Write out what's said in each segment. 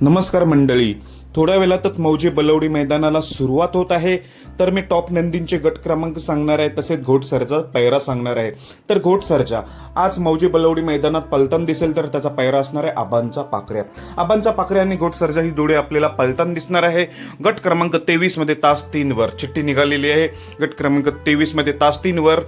नमस्कार मंडळी. थोड्या वेळातच मौजे बलवडी मैदानाला सुरुवात होत आहे. तर मी टॉप नंदींचे गट क्रमांक सांगणार आहे तसेच घोटसरचा पैरा सांगणार आहे. तर घोटसरचा आज मौजे बलवडी मैदानात पलतान दिसेल तर त्याचा पैरा असणार आहे आबांचा पाकऱ्या आबांचा पाकऱ्या आणि घोटसरचा ही जोडी आपल्याला पलतान दिसणार आहे. गट क्रमांक तेवीसमध्ये तास तीनवर चिठ्ठी निघालेली आहे. गट क्रमांक तेवीसमध्ये तास तीनवर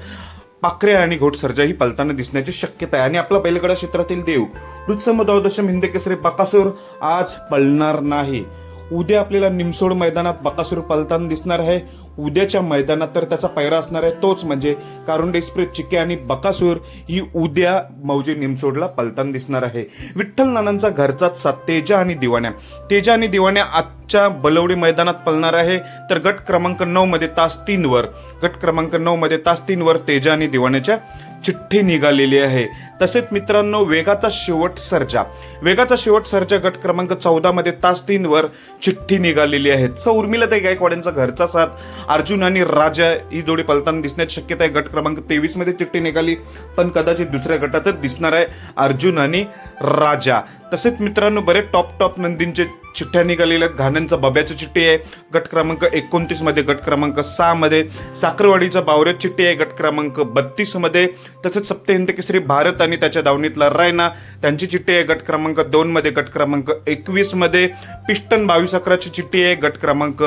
पाखरे आणि घोटसर्जा ही पलताना दिसण्याची शक्यता आहे. आणि आपला बैलगडा क्षेत्रातील देव रुत्सम द्वादशम हिंदकेसरी बकासूर आज पळणार नाही. उद्या आपल्याला निमसोड मैदानात बकासूर पलताना दिसणार आहे. उद्याच्या मैदानात तर त्याचा पैरा असणार आहे तोच म्हणजे कारुंड एक्सप्रेस चिके आणि बकासूर ही उद्या मौजे निमसोडला पलताना दिसणार आहे. विठ्ठल नानांचा घरचाच सात तेजा आणि दिवाण्या. तेजा आणि दिवाण्या आजच्या बलवडी मैदानात पलणार आहे. तर गट क्रमांक नऊ मध्ये तास तीन वर गट क्रमांक नऊ मध्ये तास तीन वर तेजा आणि दिवाण्याच्या चिठ्ठी निघालेली आहे. तसेच मित्रांनो वेगाचा शेवट सर्जा. वेगाचा शेवट सर्जा गट क्रमांक चौदा मध्ये तास तीन वर चिठ्ठी निघालेली आहे. सौ उर्मिला ते गायकवाड्यांचा घरचा साथ. अर्जुन आणि राजा ही जोडी पलताना दिसण्याची शक्यता आहे. गट क्रमांक तेवीसमध्ये चिठ्ठी निघाली पण कदाचित दुसऱ्या गटातच दिसणार आहे अर्जुन आणि राजा. तसेच मित्रांनो बरेच टॉप टॉप नंदींचे चिठ्ठ्या निघालेल्या आहेत. घाण्यांचा बब्याची चिठ्ठी आहे. गट क्रमांक एकोणतीसमध्ये गट क्रमांक सहा मध्ये. साखरवाडीचा बावऱ्या चिठ्ठी आहे. गट क्रमांक बत्तीसमध्ये. तसेच सप्तहिंद केसरी भारत आणि त्याच्या दावणीतला रायना. त्यांची चिठ्ठी आहे गट क्रमांक दोन मध्ये गट क्रमांक एकवीसमध्ये. पिस्टन बावीस अकराची चिठ्ठी आहे गट क्रमांक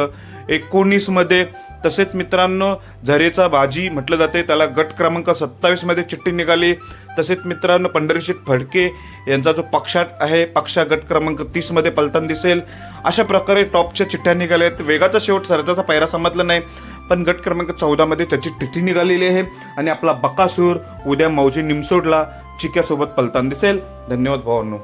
एकोणीसमध्ये. तसेच मित्रांनो झरेचा बाजी म्हटलं जाते त्याला गट क्रमांक सत्तावीसमध्ये चिठ्ठी निघाली. तसेच मित्रांनो पंढरीशीत फडके यांचा जो पक्षात आहे पक्षा गट क्रमांक तीसमध्ये पलतान दिसेल. अशा प्रकारे टॉपच्या चिठ्ठ्या निघाल्या आहेत. वेगाचा शेवट सरजाचा पायरा समजला नाही. पण गट क्रमांक चौदामध्ये त्याची चिठ्ठी निघालेली आहे. आणि आपला बकासूर उद्या मौजी निमसोडला चिक्यासोबत पलतान दिसेल. धन्यवाद भावांनो.